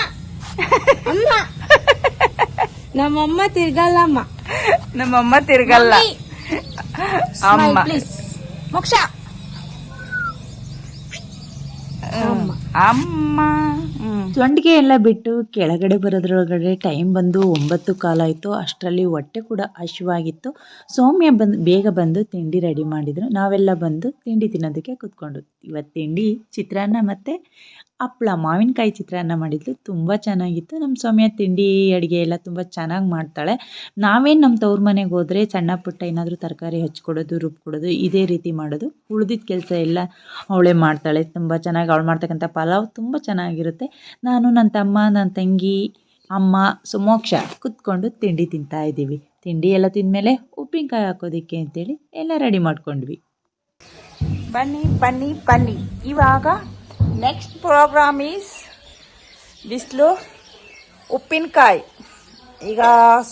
ಅಮ್ಮ. ನಮ್ಮಮ್ಮ ತಿರ್ಗಲ್ಲಮ್ಮ
ನಮ್ಮಮ್ಮ ತಿರ್ಗಲ್ಲ. ಅಮ್ಮ. ಮೋಕ್ಷ. ಹ್ಮ್. ಅಮ್ಮ.
ಸೊಂಡಿಗೆ ಎಲ್ಲ ಬಿಟ್ಟು ಕೆಳಗಡೆ ಬರೋದ್ರೊಳಗಡೆ ಟೈಮ್ ಬಂದು ಒಂಬತ್ತು ಕಾಲ ಆಯಿತು. ಅಷ್ಟರಲ್ಲಿ ಹೊಟ್ಟೆ ಕೂಡ ಹಸಿವಾಗಿತ್ತು ಸೌಮ್ಯ ಬಂದು, ಬೇಗ ಬಂದು ತಿಂಡಿ ರೆಡಿ ಮಾಡಿದರು. ನಾವೆಲ್ಲ ಬಂದು ತಿಂಡಿ ತಿನ್ನೋದಕ್ಕೆ ಕೂತ್ಕೊಂಡು. ಇವತ್ತು ತಿಂಡಿ ಚಿತ್ರಾನ್ನ ಮತ್ತು ಹಪ್ಳ, ಮಾವಿನಕಾಯಿ ಚಿತ್ರಾನ್ನ ಮಾಡಿದ್ಲು. ತುಂಬ ಚೆನ್ನಾಗಿತ್ತು. ನಮ್ಮ ಸೌಮ್ಯ ತಿಂಡಿ ಅಡುಗೆ ಎಲ್ಲ ತುಂಬ ಚೆನ್ನಾಗಿ ಮಾಡ್ತಾಳೆ. ನಾವೇನು ನಮ್ಮ ತವ್ರ ಮನೆಗೆ ಹೋದರೆ ಸಣ್ಣ ಪುಟ್ಟ ಏನಾದರೂ ತರಕಾರಿ ಹಚ್ಕೊಡೋದು, ರುಬ್ಕೊಡೋದು, ಇದೇ ರೀತಿ ಮಾಡೋದು. ಉಳಿದಿದ್ದ ಕೆಲಸ ಎಲ್ಲ ಅವಳೇ ಮಾಡ್ತಾಳೆ. ತುಂಬ ಚೆನ್ನಾಗಿ ಅವಳು ಮಾಡ್ತಕ್ಕಂಥ ಪಲಾವ್ ತುಂಬ ಚೆನ್ನಾಗಿರುತ್ತೆ. ನಾನು ನನ್ನ ತಮ್ಮ ನನ್ನ ತಂಗಿ, ಅಮ್ಮ, ಸುಮೋಕ್ಷ ಕುತ್ಕೊಂಡು ತಿಂಡಿ ತಿಂತಾ ಇದ್ದೀವಿ. ತಿಂಡಿ ಎಲ್ಲ ತಿಂದಮೇಲೆ ಉಪ್ಪಿನಕಾಯಿ ಹಾಕೋದಕ್ಕೆ ಅಂತೇಳಿ ಎಲ್ಲ ರೆಡಿ ಮಾಡ್ಕೊಂಡ್ವಿ.
ಬನ್ನಿ ಬನ್ನಿ ಬನ್ನಿ. ಇವಾಗ ನೆಕ್ಸ್ಟ್ ಪ್ರೋಗ್ರಾಮ್ ಈಸ್ ಬಿಸಿಲು ಉಪ್ಪಿನಕಾಯಿ. ಈಗ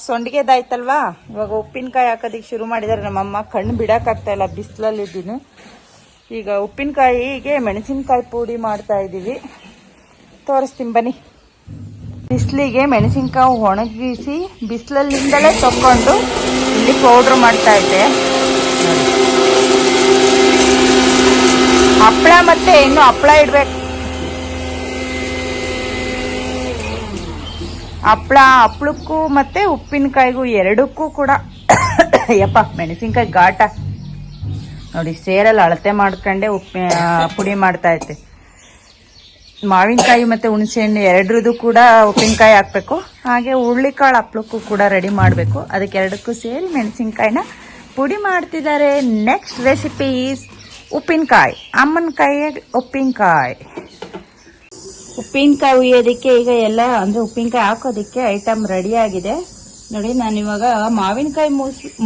ಸೊಂಡಿಗೆದಾಯ್ತಲ್ವಾ? ಇವಾಗ ಉಪ್ಪಿನಕಾಯಿ ಹಾಕೋದಕ್ಕೆ ಶುರು ಮಾಡಿದ್ದಾರೆ ನಮ್ಮಮ್ಮ ಕಣ್ಣು ಬಿಡೋಕ್ಕಾಗ್ತಾಯಿಲ್ಲ ಬಿಸಿಲಲ್ಲಿದ್ದೀನಿ. ಈಗ ಉಪ್ಪಿನಕಾಯಿಗೆ ಮೆಣಸಿನಕಾಯಿ ಪುಡಿ ಮಾಡ್ತಾ ಇದ್ದೀವಿ. ತೋರಿಸ್ತೀನಿ, ಬನ್ನಿ. ಬಿಸಿಲಿಗೆ ಮೆಣಸಿನ್ಕಾಯಿ ಒಣಗಿಸಿ ಬಿಸಿಲಲ್ಲಿಂದಲೇ ತಕ್ಕೊಂಡು ಇಲ್ಲಿ ಪೌಡ್ರ್ ಮಾಡ್ತಾ ಇದ್ದೆ. ಹಪ್ಪಳ ಮತ್ತೆ ಇನ್ನು ಹಪ್ಪಳ ಇಡ್ಬೇಕು. ಹಪ್ಪಳ ಹಪ್ಪಳಕ್ಕೂ ಮತ್ತೆ ಉಪ್ಪಿನಕಾಯಿಗೂ ಎರಡಕ್ಕೂ ಕೂಡ ಯಪ್ಪ, ಮೆಣಸಿನ್ಕಾಯಿ ಘಾಟ. ನೋಡಿ, ಸೇರಲ್ಲಿ ಅಳತೆ ಮಾಡ್ಕೊಂಡೆ ಉಪ್ಪಿ ಪುಡಿ ಮಾಡ್ತಾ ಐತೆ ಮಾವಿನಕಾಯಿ ಮತ್ತು ಹುಣಸೆಹಣ್ಣು ಎರಡರದ್ದು ಕೂಡ ಉಪ್ಪಿನಕಾಯಿ ಹಾಕಬೇಕು. ಹಾಗೆ ಹುರುಳಿಕಾಳು ಹಪ್ಪಳಕ್ಕೂ ಕೂಡ ರೆಡಿ ಮಾಡಬೇಕು. ಅದಕ್ಕೆ ಎರಡಕ್ಕೂ ಸೇರಿ ಮೆಣಸಿನ್ಕಾಯಿನ ಪುಡಿ ಮಾಡ್ತಿದ್ದಾರೆ. ನೆಕ್ಸ್ಟ್ ರೆಸಿಪಿ ಈಸ್ ಉಪ್ಪಿನಕಾಯಿ. ಅಮ್ಮನ ಕೈಯ ಉಪ್ಪಿನಕಾಯಿ. ಉಪ್ಪಿನಕಾಯಿ ಉಯ್ಯೋದಕ್ಕೆ ಈಗ ಎಲ್ಲ, ಅಂದರೆ ಉಪ್ಪಿನಕಾಯಿ ಹಾಕೋದಕ್ಕೆ ಐಟಮ್ ರೆಡಿಯಾಗಿದೆ ನೋಡಿ, ನಾನು ಇವಾಗ ಮಾವಿನಕಾಯಿ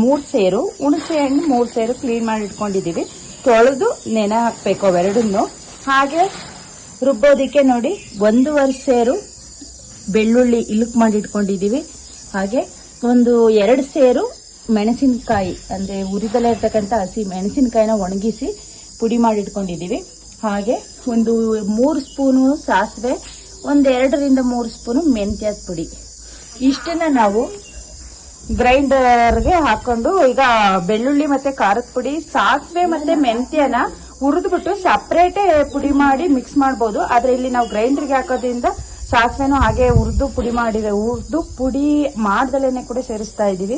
ಮೂರು ಸೇರು ಹುಣಸೆ ಹಣ್ಣು ಮೂರು ಸೇರು ಕ್ಲೀನ್ ಮಾಡಿ ಇಟ್ಕೊಂಡಿದ್ದೀವಿ. ತೊಳೆದು ನೆನೆ ಹಾಕಬೇಕು ಅವೆರಡನ್ನು. ಹಾಗೆ ರುಬ್ಬೋದಕ್ಕೆ ನೋಡಿ, ಒಂದೂವರೆ ಸೇರು ಬೆಳ್ಳುಳ್ಳಿ ಇಲುಕ್ ಮಾಡಿ ಇಟ್ಕೊಂಡಿದ್ದೀವಿ. ಹಾಗೆ ಒಂದು ಎರಡು ಸೇರು ಮೆಣಸಿನಕಾಯಿ, ಅಂದರೆ ಉರಿದಲ್ಲೇ ಇರ್ತಕ್ಕಂಥ ಹಸಿ ಮೆಣಸಿನಕಾಯಿನ ಒಣಗಿಸಿ ಪುಡಿ ಮಾಡಿ ಇಟ್ಕೊಂಡಿದ್ದೀವಿ. ಹಾಗೆ ಒಂದು ಮೂರು ಸ್ಪೂನು ಸಾಸಿವೆ, ಒಂದೆರಡರಿಂದ ಮೂರು ಸ್ಪೂನು ಮೆಂತ್ಯದ ಪುಡಿ. ಇಷ್ಟನ್ನ ನಾವು ಗ್ರೈಂಡರ್ಗೆ ಹಾಕೊಂಡು ಈಗ ಬೆಳ್ಳುಳ್ಳಿ ಮತ್ತೆ ಖಾರದ ಪುಡಿ, ಸಾಸಿವೆ ಮತ್ತೆ ಮೆಂತ್ಯನ ಹುರಿದ್ಬಿಟ್ಟು ಸಪ್ರೇಟೇ ಪುಡಿ ಮಾಡಿ ಮಿಕ್ಸ್ ಮಾಡ್ಬೋದು. ಆದ್ರೆ ಇಲ್ಲಿ ನಾವು ಗ್ರೈಂಡರ್ಗೆ ಹಾಕೋದ್ರಿಂದ ಸಾಸಿವೆನೂ ಹಾಗೆ ಹುರಿದು ಪುಡಿ ಮಾಡಿದೆ. ಹುರಿದು ಪುಡಿ ಮಾಡ್ದಲೇನೆ ಕೂಡ ಸೇರಿಸ್ತಾ ಇದೀವಿ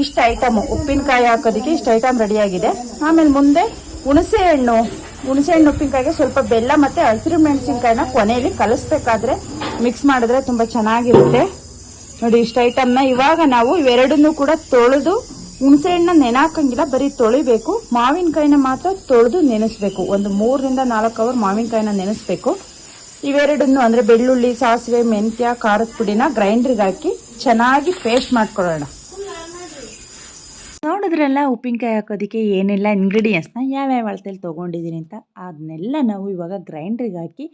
ಇಷ್ಟು ಐಟಮ್ ಉಪ್ಪಿನಕಾಯಿ ಹಾಕೋದಕ್ಕೆ ಇಷ್ಟು ಐಟಮ್ ಆಗಿದೆ ಆಮೇಲೆ ಮುಂದೆ ಹುಣಸೆ ಹಣ್ಣು. ಹುಣಸೆ ಹಣ್ಣು ಉಪ್ಪಿನಕಾಯಿಗೆ ಸ್ವಲ್ಪ ಬೆಲ್ಲ ಮತ್ತೆ ಹಸಿರು ಮೆಣಸಿನಕಾಯಿನ ಕೊನೆಯಲ್ಲಿ ಕಲಿಸ್ಬೇಕಾದ್ರೆ ಮಿಕ್ಸ್ ಮಾಡಿದ್ರೆ ತುಂಬಾ ಚೆನ್ನಾಗಿರುತ್ತೆ. ನೋಡಿ, ಇಷ್ಟು ನ ಇವಾಗ ನಾವು ಇವೆರಡನ್ನೂ ಕೂಡ ತೊಳೆದು ಹುಣಸೆ ಹಣ್ಣ ನೆನಾಕಂಗಿಲ್ಲ, ಬರೀ ತೊಳಿಬೇಕು. ಮಾವಿನಕಾಯಿನ ಮಾತ್ರ ತೊಳೆದು ನೆನೆಸ್ಬೇಕು. ಒಂದು ಮೂರರಿಂದ ನಾಲ್ಕು ಅವರ್ ಮಾವಿನಕಾಯಿನ ನೆನೆಸ್ಬೇಕು. ಇವೆರಡನ್ನು ಅಂದ್ರೆ ಬೆಳ್ಳುಳ್ಳಿ, ಸಾಸಿವೆ, ಮೆಂತ್ಯ, ಖಾರದ ಪುಡಿನ ಗ್ರೈಂಡರ್ಗೆ ಹಾಕಿ ಚೆನ್ನಾಗಿ ಪೇಸ್ಟ್ ಮಾಡ್ಕೊಳ್ಳೋಣ.
ನೋಡಿದ್ರಲ್ಲ, ಉಪ್ಪಿನಕಾಯಿ ಹಾಕೋದಕ್ಕೆ ಏನೆಲ್ಲ ಇಂಗ್ರೀಡಿಯೆಂಟ್ಸ್ನ ಯಾವ್ಯಾವ ಅಳತೆಯಲ್ಲಿ ತೊಗೊಂಡಿದ್ದೀನಿ ಅಂತ? ಅದನ್ನೆಲ್ಲ ನಾವು ಇವಾಗ ಗ್ರೈಂಡ್ರಿಗೆ ಹಾಕಿ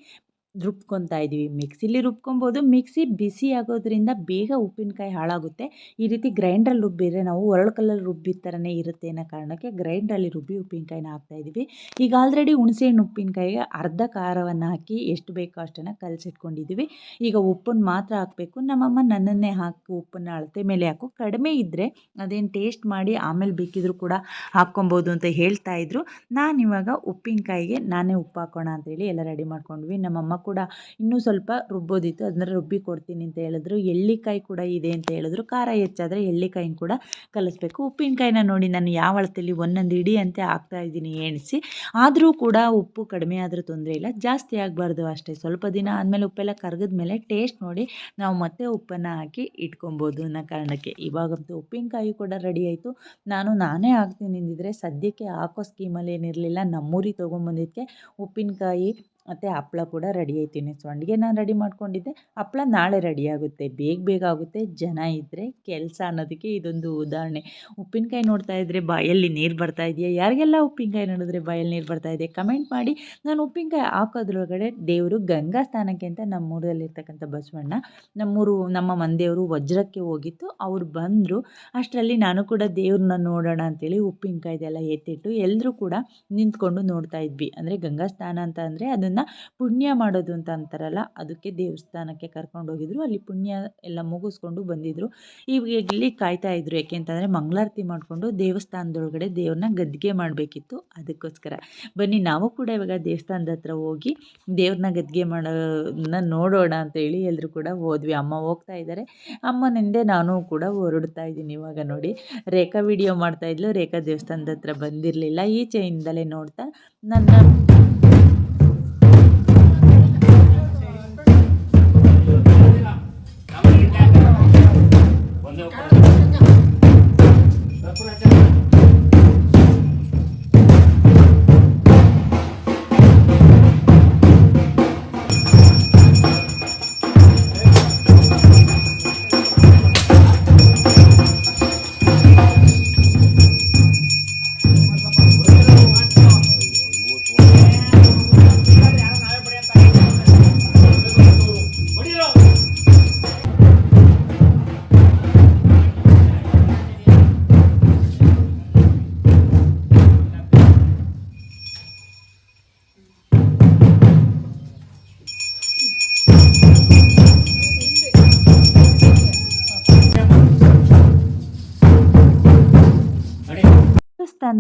ರುಬ್ಕೊತಾ ಇದ್ದೀವಿ. ಮಿಕ್ಸಿಲಿ ರುಬ್ಕೊಬೋದು. ಮಿಕ್ಸಿ ಬಿಸಿ ಆಗೋದ್ರಿಂದ ಬೇಗ ಉಪ್ಪಿನಕಾಯಿ ಹಾಳಾಗುತ್ತೆ. ಈ ರೀತಿ ಗ್ರೈಂಡ್ರಲ್ಲಿ ರುಬ್ಬಿದ್ರೆ ನಾವು ಒರಳು ಕಲ್ಲಲ್ಲಿ ರುಬ್ಬಿದ ಥರನೇ ಇರುತ್ತೆ ಅನ್ನೋ ಕಾರಣಕ್ಕೆ ಗ್ರೈಂಡ್ರಲ್ಲಿ ರುಬ್ಬಿ ಉಪ್ಪಿನಕಾಯಿನ ಹಾಕ್ತಾ ಇದ್ದೀವಿ. ಈಗ ಆಲ್ರೆಡಿ ಹುಣಸೆಹಣ್ಣು ಉಪ್ಪಿನಕಾಯಿಗೆ ಅರ್ಧ ಖಾರವನ್ನು ಹಾಕಿ ಎಷ್ಟು ಬೇಕೋ ಅಷ್ಟನ್ನು ಕಲಸಿಟ್ಕೊಂಡಿದ್ದೀವಿ. ಈಗ ಉಪ್ಪನ್ನು ಮಾತ್ರ ಹಾಕಬೇಕು. ನಮ್ಮಮ್ಮ ನನ್ನನ್ನೇ ಹಾಕಿ ಉಪ್ಪನ್ನು ಅಳತೆ ಮೇಲೆ ಹಾಕು. ಕಡಿಮೆ ಇದ್ದರೆ ಅದೇನು ಟೇಸ್ಟ್ ಮಾಡಿ ಆಮೇಲೆ ಬೇಕಿದ್ರೂ ಕೂಡ ಹಾಕ್ಕೊಬೋದು ಅಂತ ಹೇಳ್ತಾ ಇದ್ರು. ನಾನು ಇವಾಗ ಉಪ್ಪಿನಕಾಯಿಗೆ ನಾನೇ ಉಪ್ಪು ಹಾಕೋಣ ಅಂತೇಳಿ ಎಲ್ಲ ರೆಡಿ ಮಾಡ್ಕೊಂಡ್ವಿ. ನಮ್ಮಮ್ಮ ಕೂಡ ಇನ್ನೂ ಸ್ವಲ್ಪ ರುಬ್ಬೋದಿತ್ತು. ಅದನ್ನ ರುಬ್ಬಿ ಕೊಡ್ತೀನಿ ಅಂತ ಹೇಳಿದ್ರು. ಎಳ್ಳಿಕಾಯಿ ಕೂಡ ಇದೆ ಅಂತ ಹೇಳಿದ್ರು. ಖಾರ ಹೆಚ್ಚಾದರೆ ಎಳ್ಳಿಕಾಯಿನ ಕೂಡ ಕಲಿಸ್ಬೇಕು. ಉಪ್ಪಿನಕಾಯಿನ ನೋಡಿ ನಾನು ಯಾವ ಅಳತೆಯಲ್ಲಿ ಒಂದೊಂದು ಇಡಿ ಅಂತ ಹಾಕ್ತಾ ಇದ್ದೀನಿ ಎಣಿಸಿ. ಆದರೂ ಕೂಡ ಉಪ್ಪು ಕಡಿಮೆ ಆದರೂ ತೊಂದರೆ ಇಲ್ಲ. ಜಾಸ್ತಿ ಆಗಬಾರ್ದು ಅಷ್ಟೇ. ಸ್ವಲ್ಪ ದಿನ ಆದಮೇಲೆ ಉಪ್ಪೆಲ್ಲ ಕರಗಿದ ಮೇಲೆ ಟೇಸ್ಟ್ ನೋಡಿ ನಾವು ಮತ್ತೆ ಉಪ್ಪನ್ನು ಹಾಕಿ ಇಟ್ಕೊಬೋದು ಅನ್ನೋ ಕಾರಣಕ್ಕೆ. ಇವಾಗಂತೂ ಉಪ್ಪಿನಕಾಯಿ ಕೂಡ ರೆಡಿ ಆಯಿತು. ನಾನು ನಾನೇ ಹಾಕ್ತೀನಿ ಅಂದಿದ್ರೆ ಸದ್ಯಕ್ಕೆ ಹಾಕೋ ಸ್ಕೀಮಲ್ಲಿ ಏನಿರಲಿಲ್ಲ. ನಮ್ಮೂರಿಗೆ ತೊಗೊಂಬಂದಿದ್ದಕ್ಕೆ ಉಪ್ಪಿನಕಾಯಿ ಮತ್ತು ಹಪ್ಳ ಕೂಡ ರೆಡಿ ಆಯ್ತೀನಿ ಸಂಡಿಗೆ ನಾನು ರೆಡಿ ಮಾಡ್ಕೊಂಡಿದ್ದೆ. ಹಪ್ಳ ನಾಳೆ ರೆಡಿ ಆಗುತ್ತೆ. ಬೇಗ ಬೇಗ ಆಗುತ್ತೆ. ಜನ ಇದ್ದರೆ ಕೆಲಸ ಅನ್ನೋದಕ್ಕೆ ಇದೊಂದು ಉದಾಹರಣೆ. ಉಪ್ಪಿನಕಾಯಿ ನೋಡ್ತಾ ಇದ್ದರೆ ಬಾಯಲ್ಲಿ ನೀರು ಬರ್ತಾ ಇದೆಯಾ? ಯಾರಿಗೆಲ್ಲ ಉಪ್ಪಿನಕಾಯಿ ನೋಡಿದ್ರೆ ಬಾಯಲ್ಲಿ ನೀರು ಬರ್ತಾ ಇದೆ ಕಮೆಂಟ್ ಮಾಡಿ. ನಾನು ಉಪ್ಪಿನಕಾಯಿ ಹಾಕೋದ್ರೊಳಗಡೆ ದೇವರು ಗಂಗಾ ಸ್ಥಾನಕ್ಕೆ ಅಂತ ನಮ್ಮೂರಲ್ಲಿರ್ತಕ್ಕಂಥ ಬಸವಣ್ಣ, ನಮ್ಮೂರು, ನಮ್ಮ ಮಂದೆಯವರು ವಜ್ರಕ್ಕೆ ಹೋಗಿತ್ತು. ಅವ್ರು ಬಂದರು. ಅಷ್ಟರಲ್ಲಿ ನಾನು ಕೂಡ ದೇವ್ರನ್ನ ನೋಡೋಣ ಅಂತೇಳಿ ಉಪ್ಪಿನಕಾಯ್ದೆಲ್ಲ ಎತ್ತಿಟ್ಟು ಎಲ್ಲರೂ ಕೂಡ ನಿಂತ್ಕೊಂಡು ನೋಡ್ತಾ ಇದ್ವಿ. ಅಂದರೆ ಗಂಗಾ ಸ್ಥಾನ ಅಂತ ಅಂದರೆ ಅದನ್ನು ಪುಣ್ಯ ಮಾಡೋದು ಅಂತ ಅಂತಾರಲ್ಲ, ಅದಕ್ಕೆ ದೇವಸ್ಥಾನಕ್ಕೆ ಕರ್ಕೊಂಡು ಹೋಗಿದ್ರು. ಅಲ್ಲಿ ಪುಣ್ಯ ಎಲ್ಲ ಮುಗಿಸ್ಕೊಂಡು ಬಂದಿದ್ರು. ಇವಾಗ ಇಲ್ಲಿ ಕಾಯ್ತಾ ಇದ್ರು. ಯಾಕೆಂತಂದರೆ ಮಂಗಳಾರತಿ ಮಾಡಿಕೊಂಡು ದೇವಸ್ಥಾನದೊಳಗಡೆ ದೇವ್ರನ್ನ ಗದ್ದಿಗೆ ಮಾಡಬೇಕಿತ್ತು. ಅದಕ್ಕೋಸ್ಕರ. ಬನ್ನಿ, ನಾವು ಕೂಡ ಇವಾಗ ದೇವಸ್ಥಾನದ ಹತ್ರ ಹೋಗಿ ದೇವ್ರನ್ನ ಗದ್ದಿಗೆ ಮಾಡೋದನ್ನ ನೋಡೋಣ ಅಂತೇಳಿ ಎಲ್ಲರೂ ಕೂಡ ಹೋದ್ವಿ. ಅಮ್ಮ ಹೋಗ್ತಾ ಇದ್ದಾರೆ ಅಮ್ಮನಿಂದೆ ನಾನು ಕೂಡ ಹೊರಡ್ತಾ ಇದ್ದೀನಿ ಇವಾಗ ನೋಡಿ. ರೇಖಾ ವಿಡಿಯೋ ಮಾಡ್ತಾ ಇದ್ಲು. ರೇಖಾ ದೇವಸ್ಥಾನದ ಹತ್ರ ಬಂದಿರಲಿಲ್ಲ. ಈಚೆಯಿಂದಲೇ ನೋಡ್ತಾ ನನ್ನ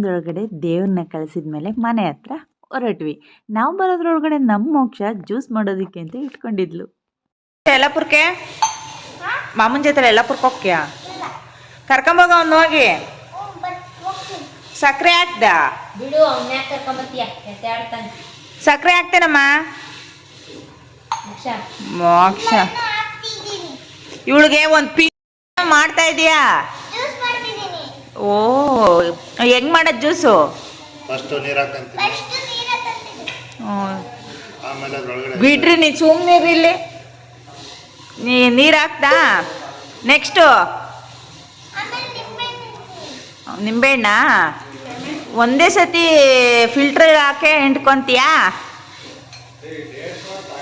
ದೇವಸ್ಥಾನದೊಳಗಡೆ ದೇವ್ರನ್ನ ಕಳಿಸಿದ ಮೇಲೆ ಮನೆ ಹತ್ರ ಹೊರಟ್ವಿ. ನಾವು ಬರೋದ್ರೊಳಗಡೆ ನಮ್ಮ ಮೋಕ್ಷ ಜ್ಯೂಸ್ ಮಾಡೋದಕ್ಕೆ ಅಂತ ಇಟ್ಕೊಂಡಿದ್ಲು.
ಯಲ್ಲಾಪುರಕ್ಕೆ ಮಾಮನ ಜೊತೆ ಯಲ್ಲಾಪುರಕ್ಕೆ ಹೋಗ್ಯಾ ಕರ್ಕೊಂಬೋಗ ಅವ್ನು ಹೋಗಿ. ಸಕ್ಕರೆ ಹಾಕ್ದ? ಸಕ್ಕರೆ ಹಾಕ್ತೇನಮ್ಮ? ಮೋಕ್ಷ. ಇವಳಿಗೆ ಒಂದು ಪೀ ಮಾಡ್ತಾ ಇದೀಯಾ? ಓ ಹೆಂಗ್ ಮಾಡೋದು ಜ್ಯೂಸು?
ಫಸ್ಟ್ ನೀರು ಹಾಕಂತೀನಿ.
ಫಸ್ಟ್ ನೀರ ತಂದಿದ್ದೀನಿ
ಆಮೇಲೆ ಅದ್ರೊಳಗಡೆ
ಬಿಡ್ರಿ ನೀ ಸುಮ್ಮನೆ ಇಲ್ಲಿ. ನೀ ನೀರು ಹಾಕ್ದಾ? ನೆಕ್ಸ್ಟು
ಆಮೇಲೆ ನಿಂಬೆ ತಂದಿದ್ದೀನಿ
ನಿಂಬೆಹಣ್ಣ? ಒಂದೇ ಸತಿ ಫಿಲ್ಟರ್ ಹಾಕಿ ಹಿಂಡ್ಕೊತೀಯಾ?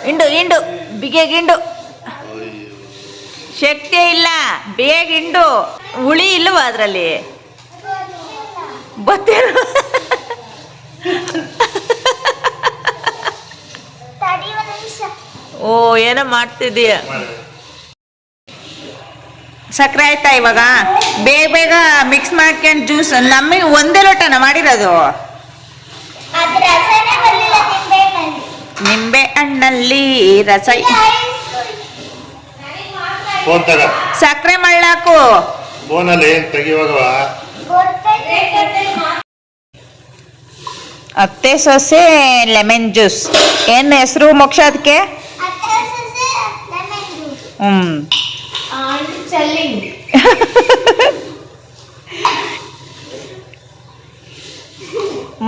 ಹಿಂಡು ಹಿಂಡು ಬಿಗೆ ಹಿಂಡು. ಶಕ್ತಿ ಇಲ್ಲ ಬೇಗ ಹಿಂಡು. ಹುಳಿ ಇಲ್ಲವಾ ಅದರಲ್ಲಿ?
ತಡಿ
ಓ ಏನೋ ಮಾಡ್ತಿದ್ದೀಯ? ಸಕ್ಕರೆ ಆಯ್ತಾ ಇವಾಗ? ಬೇಗ ಬೇಗ ಮಿಕ್ಸ್ ಮಾಡ್ಕೊಂಡು ಜ್ಯೂಸ್ ನಮಗೆ ಒಂದೇ ಲೋಟನ ಮಾಡಿರೋದು.
ನಿಂಬೆ ಹಣ್ಣಲ್ಲಿ
ರಸ ಸಕ್ಕರೆ ಮಳ್ಳಾಕು.
ಫೋನಲ್ಲಿ ಏನು
ಅತ್ತೆ ಸೊಸೆ ಲೆಮನ್ ಜ್ಯೂಸ್. ಏನು ಹೆಸರು ಮೋಕ್ಷ ಅದಕ್ಕೆ ಹ್ಞೂ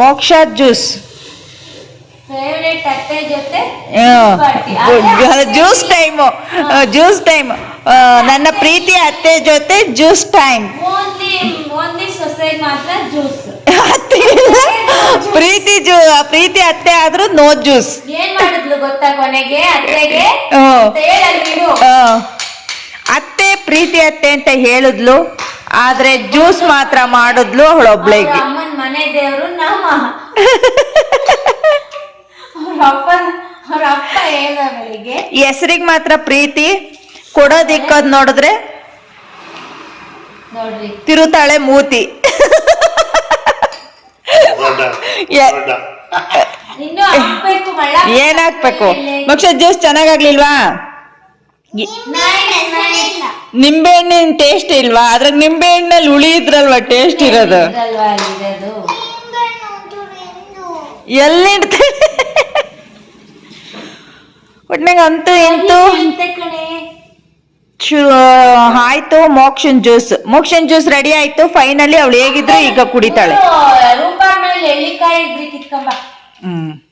Moksha juice. Juice time. Juice time. ನನ್ನ ಪ್ರೀತಿ ಅತ್ತೆ ಜೊತೆ ಜ್ಯೂಸ್ ಟೈಮ್.
ಸೊಸೈಟಿ ಮಾತ್ರ ಜ್ಯೂಸ್.
ಪ್ರೀತಿ ಜೂ ಪ್ರೀತಿ ಅತ್ತೆ ಆದ್ರೂ ನೋ ಜ್ಯೂಸ್
ಏನ್ ಮಾಡಿದ್ಲು ಗೊತ್ತಾ ಕೊನೆಗೆ ಅತ್ತೆಗೆ?
ಹ್ಮ್.
ಹೇಳಲ್ಲು
ಅತ್ತೆ ಪ್ರೀತಿ ಅತ್ತೆ ಅಂತ ಹೇಳಿದ್ಲು ಆದ್ರೆ ಜ್ಯೂಸ್ ಮಾತ್ರ ಮಾಡಿದ್ಲು ಅವಳೊಬ್ಳಿಗೆ.
ಅಮ್ಮನ ಮನೆ ದೇವರು ನಾಮ ಅವ್ರ ಅಪ್ಪ ಅವ್ರ ಅಪ್ಪ ಹೇಳ್ದ ಬೆಳಿಗ್ಗೆ
ಹೆಸರಿಗೆ ಮಾತ್ರ ಪ್ರೀತಿ ಕೊಡೋದಿಕ್ಕದ್ ನೋಡಿದ್ರೆ
ನೋಡ್ರಿ.
ತಿರುತಾಳೆ ಮೂತಿ
ದೊಡ್ಡ
ಎ-
ದೊಡ್ಡ
ಇನ್ನು ಹಾಕ್ಬೇಕು ಮಳ್ಳ
ಏನ್ ಹಾಕ್ಬೇಕು ಮಕ್ಷ ಜ್ಯೂಸ್ ಚೆನ್ನಾಗಾಗ್ಲಿಲ್ವಾ? ನಿಂಬೆ ಹಣ್ಣಿನ ಟೇಸ್ಟ್ ಇಲ್ವಾ? ಅದ್ರ ನಿಂಬೆ ಹಣ್ಣಲ್ಲಿ ಹುಳಿ ಇದ್ರಲ್ವಾ ಟೇಸ್ಟ್ ಇರೋದು?
ಇರೋದು
ಎಲ್ಲಿ ಒಟ್ನಾಗ ಅಂತೂ ಇಂತೂ
ಅಂತೆ ಕಣೆ?
ಶು- ಆಯ್ತು ಮೋಕ್ಷನ್ ಜ್ಯೂಸ್. ಮೋಕ್ಷನ್ ಜ್ಯೂಸ್ ರೆಡಿ ಆಯ್ತು. ಫೈನಲಿ ಅವಳು ಹೇಗಿದ್ರು ಈಗ ಕುಡಿತಾಳೆ. ಹ್ಮ್.